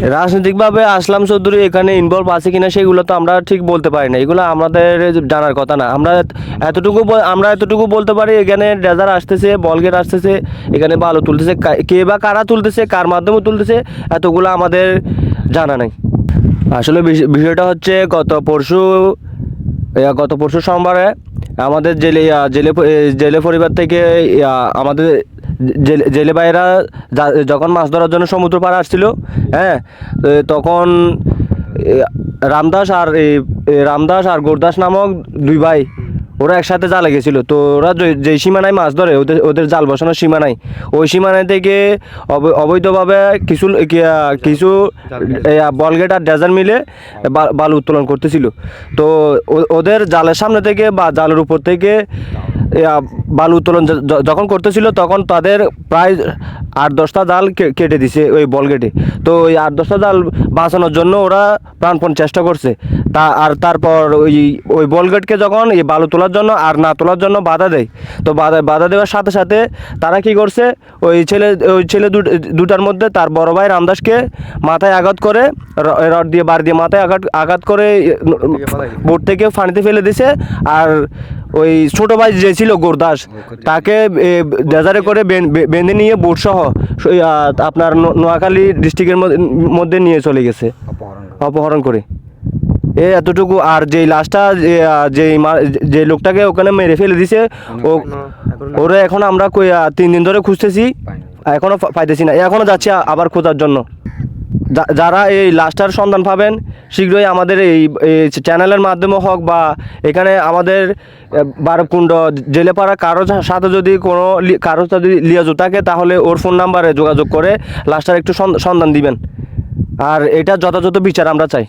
রাজনৈতিকভাবে আসলাম চৌধুরী, এখানে ইনভলভ আছে কিনা সেগুলো তো আমরা ঠিক বলতে পারি না। এগুলো আমাদের জানার কথা না। আমরা এতটুকু আমরা এতটুকু বলতে পারি, এখানে ডেজার আসতেছে বলগেট আসতেছে, এখানে বালু তুলতেছে। কে বা কারা তুলতেছে, কার মাধ্যমে তুলতেছে, এতগুলো আমাদের জানা নাই। আসলে বিষ- বিষয়টা হচ্ছে গত পরশু গত পরশু সোমবারে আমাদের জেলে জেলে জেলে পরিবার থেকে আমাদের জেলে ভাইয়েরা যখন মাছ ধরার জন্য সমুদ্র পাড়ে আসছিল হ্যাঁ তখন রামদাস আর রামদাস আর গোরদাস নামক দুই ভাই, ওরা একসাথে জালে গেছিল। তো ওরা যে- সীমানায় মাছ ধরে, ওদের ওদের জাল বসানোর সীমানায়, ওই সীমানায় থেকে অব- অবৈধভাবে কিছু কিছু বলগেট আর ডেজার মিলে বালু উত্তোলন করতেছিল। তো ওদের জালের সামনে থেকে বা জালের উপর থেকে বালু উত্তোলন যখন করতেছিল তখন তাদের প্রায় আট দশটা জাল কেটে দিছে ওই বল কেটে তো ওই আট দশটা জাল বাঁচানোর জন্য ওরা প্রাণপণ চেষ্টা করছে। তা আর তারপর ওই ওই বলগেটকে যখন এই বালু তোলার জন্য আর না তোলার জন্য বাধা দেয় তো বাধা বাধা দেওয়ার সাথে সাথে তারা কি করছে ওই ছেলে ওই ছেলে দুট- দুটার মধ্যে তার বড় ভাই রামদাসকে মাথায় আঘাত করে রড দিয়ে বার দিয়ে মাথায় আঘাত আঘাত করে বোট থেকে পানিতে ফেলে দিছে। আর ওই ছোট ভাই যে ছিল গোরদাস তাকে ডেজারে করে বেঁধে নিয়ে বোট সহ আপনার নোয়াখালী ডিস্ট্রিক্টের মধ্যে নিয়ে চলে গেছে। অপহরণ করে। এ এতটুকু আর যেই লাশটা যে যে লোকটাকে ওখানে মেরে ফেলে দিছে ও ওরা এখন আমরা তিন দিন ধরে খুঁজতেছি এখনও পা- পাইতেছি না। এখনও যাচ্ছি আবার খোঁজার জন্য। যারা এই লাশটার সন্ধান পাবেন শীঘ্রই আমাদের এই চ্যানেলের মাধ্যমে হোক বা এখানে আমাদের আহ, বারকুণ্ড জেলেপাড়া কারও সাথে যদি কোনো লি- কারও সাথে যদি লিয়াজু থাকে তাহলে ওর ফোন নাম্বারে যোগাযোগ করে লাস্টার একটু সন- সন্ধান দিবেন। আর এটা যথাযথ বিচার আমরা চাই।